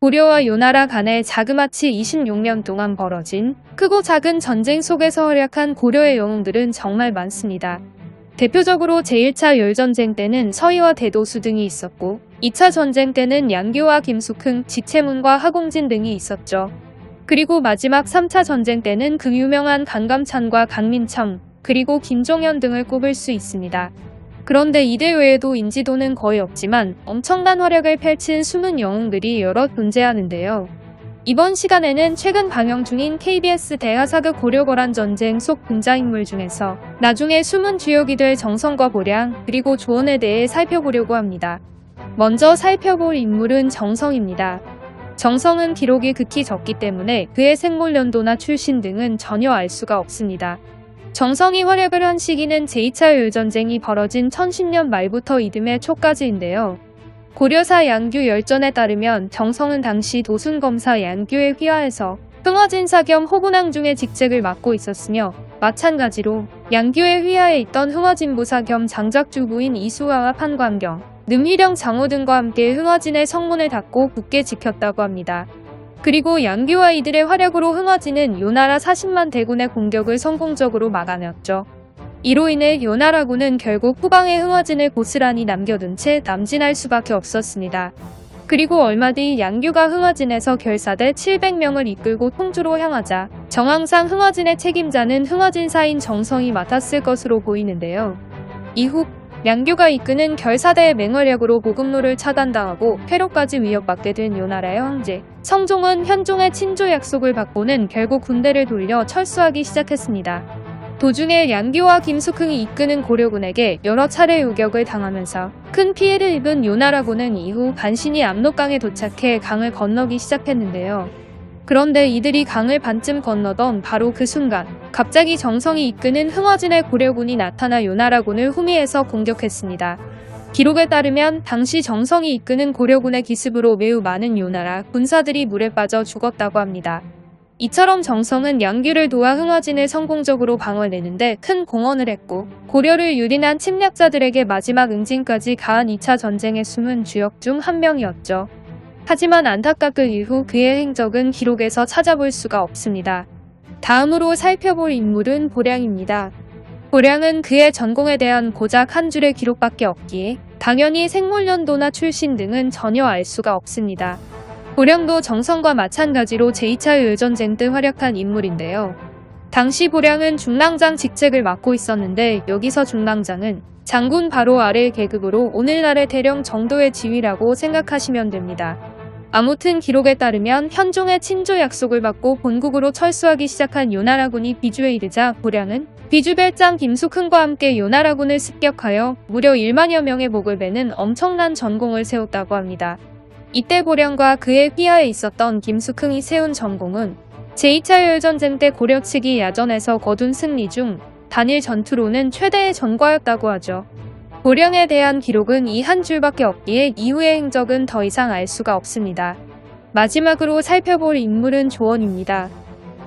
고려와 요나라 간에 자그마치 26년 동안 벌어진 크고 작은 전쟁 속에서 활약한 고려의 영웅들은 정말 많습니다. 대표적으로 제1차 열전쟁 때는 서희와 대도수 등이 있었고 2차 전쟁 때는 양교와 김숙흥, 지채문과 하공진 등이 있었죠. 그리고 마지막 3차 전쟁 때는 그 유명한 강감찬과 강민청, 그리고 김종현 등을 꼽을 수 있습니다. 그런데 이들 외에도 인지도는 거의 없지만 엄청난 활약을 펼친 숨은 영웅들이 여러 존재하는데요. 이번 시간에는 최근 방영 중인 KBS 대하사극 고려거란 전쟁 속 등장인물 중에서 나중에 숨은 주역이 될 정성과 보량 그리고 조언에 대해 살펴보려고 합니다. 먼저 살펴볼 인물은 정성입니다. 정성은 기록이 극히 적기 때문에 그의 생물연도나 출신 등은 전혀 알 수가 없습니다. 정성이 활약을 한 시기는 제2차 열전쟁이 벌어진 1010년 말부터 이듬해 초까지인데요. 고려사 양규 열전에 따르면 정성은 당시 도순검사 양규의 휘하에서 흥화진사 겸 호군왕중의 직책을 맡고 있었으며 마찬가지로 양규의 휘하에 있던 흥화진부사 겸 장작주부인 이수화와 판광경, 능휘령 장호 등과 함께 흥화진의 성문을 닫고 굳게 지켰다고 합니다. 그리고 양규와 이들의 활약으로 흥화진은 요나라 40만 대군의 공격을 성공적으로 막아냈죠. 이로 인해 요나라군은 결국 후방의 흥화진을 고스란히 남겨둔 채 남진할 수밖에 없었습니다. 그리고 얼마 뒤 양규가 흥화진에서 결사대 700명을 이끌고 통주로 향하자 정황상 흥화진의 책임자는 흥화진사인 정성이 맡았을 것으로 보이는데요. 이후 양규가 이끄는 결사대의 맹활약으로 보급로를 차단당하고 폐로까지 위협받게 된 요나라의 황제 성종은 현종의 친조 약속을 받고는 결국 군대를 돌려 철수하기 시작했습니다. 도중에 양규와 김숙흥이 이끄는 고려군에게 여러 차례 요격을 당하면서 큰 피해를 입은 요나라군은 이후 간신히 압록강에 도착해 강을 건너기 시작했는데요. 그런데 이들이 강을 반쯤 건너던 바로 그 순간 갑자기 정성이 이끄는 흥화진의 고려군이 나타나 요나라군을 후미에서 공격했습니다. 기록에 따르면 당시 정성이 이끄는 고려군의 기습으로 매우 많은 요나라 군사들이 물에 빠져 죽었다고 합니다. 이처럼 정성은 양규를 도와 흥화진을 성공적으로 방어내는데 큰 공헌을 했고 고려를 유린한 침략자들에게 마지막 응징까지 가한 2차 전쟁에 숨은 주역 중 한 명이었죠. 하지만 안타깝게 이후 그의 행적은 기록에서 찾아볼 수가 없습니다. 다음으로 살펴볼 인물은 보량입니다. 보량은 그의 전공에 대한 고작 한 줄의 기록밖에 없기에 당연히 생물연도나 출신 등은 전혀 알 수가 없습니다. 보량도 정성과 마찬가지로 제2차 열전쟁 때 활약한 인물인데요. 당시 보량은 중랑장 직책을 맡고 있었는데 여기서 중랑장은 장군 바로 아래 계급으로 오늘날의 대령 정도의 지위라고 생각하시면 됩니다. 아무튼 기록에 따르면 현종의 친조 약속을 받고 본국으로 철수하기 시작한 요나라군이 비주에 이르자 보량은 비주별장 김숙흥과 함께 요나라군을 습격하여 무려 1만여 명의 목을 베는 엄청난 전공을 세웠다고 합니다. 이때 보령과 그의 휘하에 있었던 김숙흥이 세운 전공은 제2차 열전쟁 때 고려 측이 야전에서 거둔 승리 중 단일 전투로는 최대의 전과였다고 하죠. 보령에 대한 기록은 이 한 줄밖에 없기에 이후의 행적은 더 이상 알 수가 없습니다. 마지막으로 살펴볼 인물은 조원입니다.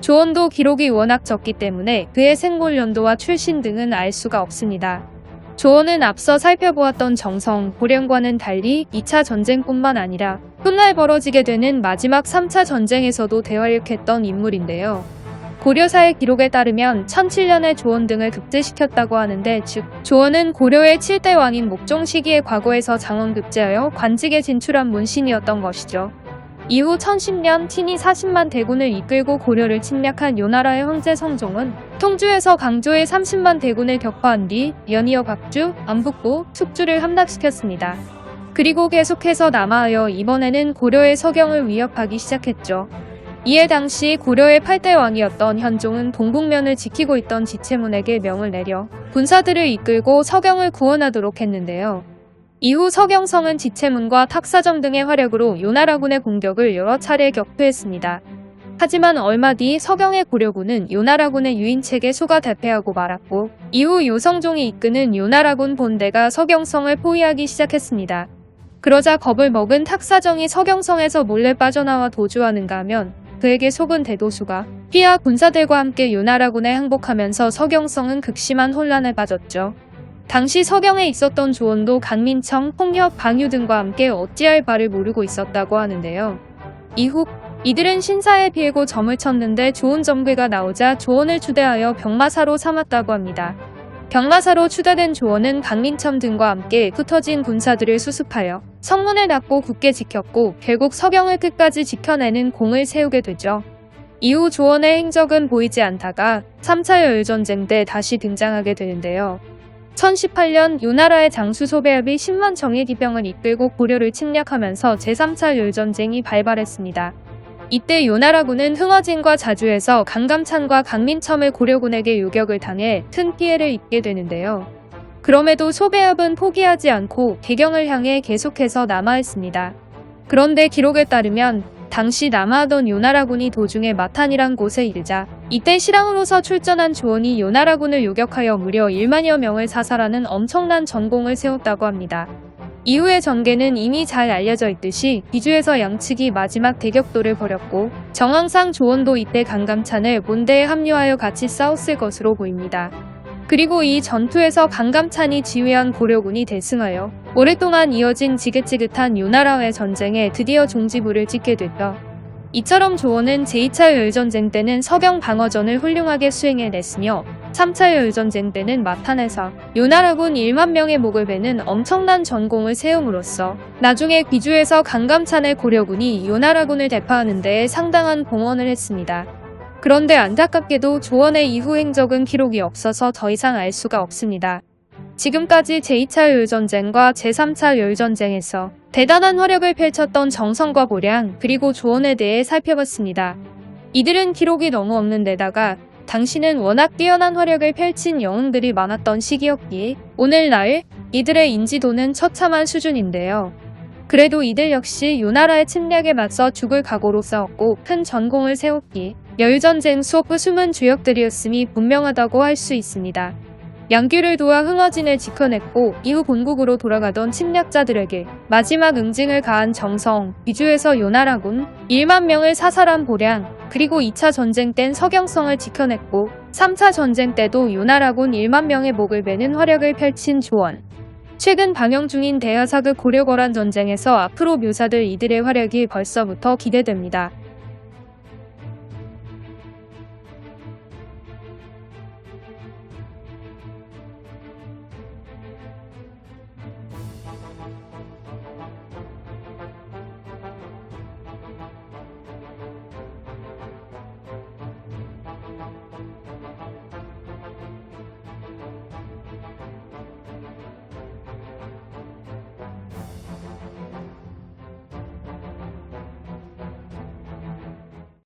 조원도 기록이 워낙 적기 때문에 그의 생골 연도와 출신 등은 알 수가 없습니다. 조언은 앞서 살펴보았던 정성, 보령과는 달리 2차 전쟁뿐만 아니라 훗날 벌어지게 되는 마지막 3차 전쟁에서도 대활약했던 인물인데요. 고려사의 기록에 따르면 1007년에 조원 등을 급제시켰다고 하는데 즉 조원은 고려의 7대 왕인 목종 시기의 과거에서 장원 급제하여 관직에 진출한 문신이었던 것이죠. 이후 1010년 친이 40만 대군을 이끌고 고려를 침략한 요나라의 황제 성종은 통주에서 강조의 30만 대군을 격파한 뒤 연이어 각주, 안북부, 숙주를 함락시켰습니다. 그리고 계속해서 남하하여 이번에는 고려의 서경을 위협하기 시작했죠. 이에 당시 고려의 8대 왕이었던 현종은 동북면을 지키고 있던 지체문에게 명을 내려 군사들을 이끌고 서경을 구원하도록 했는데요. 이후 서경성은 지체문과 탁사정 등의 활약으로 요나라군의 공격을 여러 차례 격퇴했습니다. 하지만 얼마 뒤 서경의 고려군은 요나라군의 유인책에 속아 대패하고 말았고 이후 요성종이 이끄는 요나라군 본대가 서경성을 포위하기 시작했습니다. 그러자 겁을 먹은 탁사정이 서경성에서 몰래 빠져나와 도주하는가 하면 그에게 속은 대도수가 피하 군사들과 함께 요나라군에 항복하면서 서경성은 극심한 혼란에 빠졌죠. 당시 서경에 있었던 조원도 강민청, 홍협, 방유 등과 함께 어찌할 바를 모르고 있었다고 하는데요. 이후 이들은 신사에 비하고 점을 쳤는데 좋은 점괘가 나오자 조원을 추대하여 병마사로 삼았다고 합니다. 병마사로 추대된 조원은 강민첨 등과 함께 흩어진 군사들을 수습하여 성문을 닫고 굳게 지켰고 결국 서경을 끝까지 지켜내는 공을 세우게 되죠. 이후 조원의 행적은 보이지 않다가 3차 열전쟁 때 다시 등장하게 되는데요. 1018년 요나라의 장수 소배합이 10만 정예 기병을 이끌고 고려를 침략하면서 제3차 열전쟁이 발발했습니다. 이때 요나라군은 흥어진과 자주에서 강감찬과 강민첨을 고려군에게 요격을 당해 큰 피해를 입게 되는데요. 그럼에도 소배합은 포기하지 않고 개경을 향해 계속해서 남하했습니다. 그런데 기록에 따르면 당시 남하하던 요나라군이 도중에 마탄이란 곳에 이르자 이때 실황으로서 출전한 조원이 요나라군을 요격하여 무려 1만여 명을 사살하는 엄청난 전공을 세웠다고 합니다. 이후의 전개는 이미 잘 알려져 있듯이 비주에서 양측이 마지막 대격돌을 벌였고 정황상 조원도 이때 강감찬을 본대에 합류하여 같이 싸웠을 것으로 보입니다. 그리고 이 전투에서 강감찬이 지휘한 고려군이 대승하여 오랫동안 이어진 지긋지긋한 요나라의 전쟁에 드디어 종지부를 찍게 됐죠. 이처럼 조원은 제2차 열전쟁 때는 서경 방어전을 훌륭하게 수행해냈으며 3차 열전쟁 때는 마탄에서 요나라군 1만 명의 목을 베는 엄청난 전공을 세움으로써 나중에 귀주에서 강감찬의 고려군이 요나라군을 대파하는 데에 상당한 공헌을 했습니다. 그런데 안타깝게도 조원의 이후 행적은 기록이 없어서 더 이상 알 수가 없습니다. 지금까지 제2차 열전쟁과 제3차 열전쟁에서 대단한 활약을 펼쳤던 정성과 보량 그리고 조원에 대해 살펴봤습니다. 이들은 기록이 너무 없는 데다가 당시는 워낙 뛰어난 활약을 펼친 영웅들이 많았던 시기였기에 오늘날 이들의 인지도는 처참한 수준인데요. 그래도 이들 역시 요나라의 침략에 맞서 죽을 각오로 싸웠고 큰 전공을 세웠기에 열전쟁 수업 숨은 주역들이었음이 분명하다고 할 수 있습니다. 양귀를 도와 흥어진을 지켜냈고 이후 본국으로 돌아가던 침략자들에게 마지막 응징을 가한 정성, 비주에서 요나라군 1만 명을 사살한 보량, 그리고 2차 전쟁 땐 서경성을 지켜냈고 3차 전쟁 때도 요나라군 1만 명의 목을 베는 활약을 펼친 조원. 최근 방영 중인 대하사극 고려거란 전쟁에서 앞으로 묘사될 이들의 활약이 벌써부터 기대됩니다.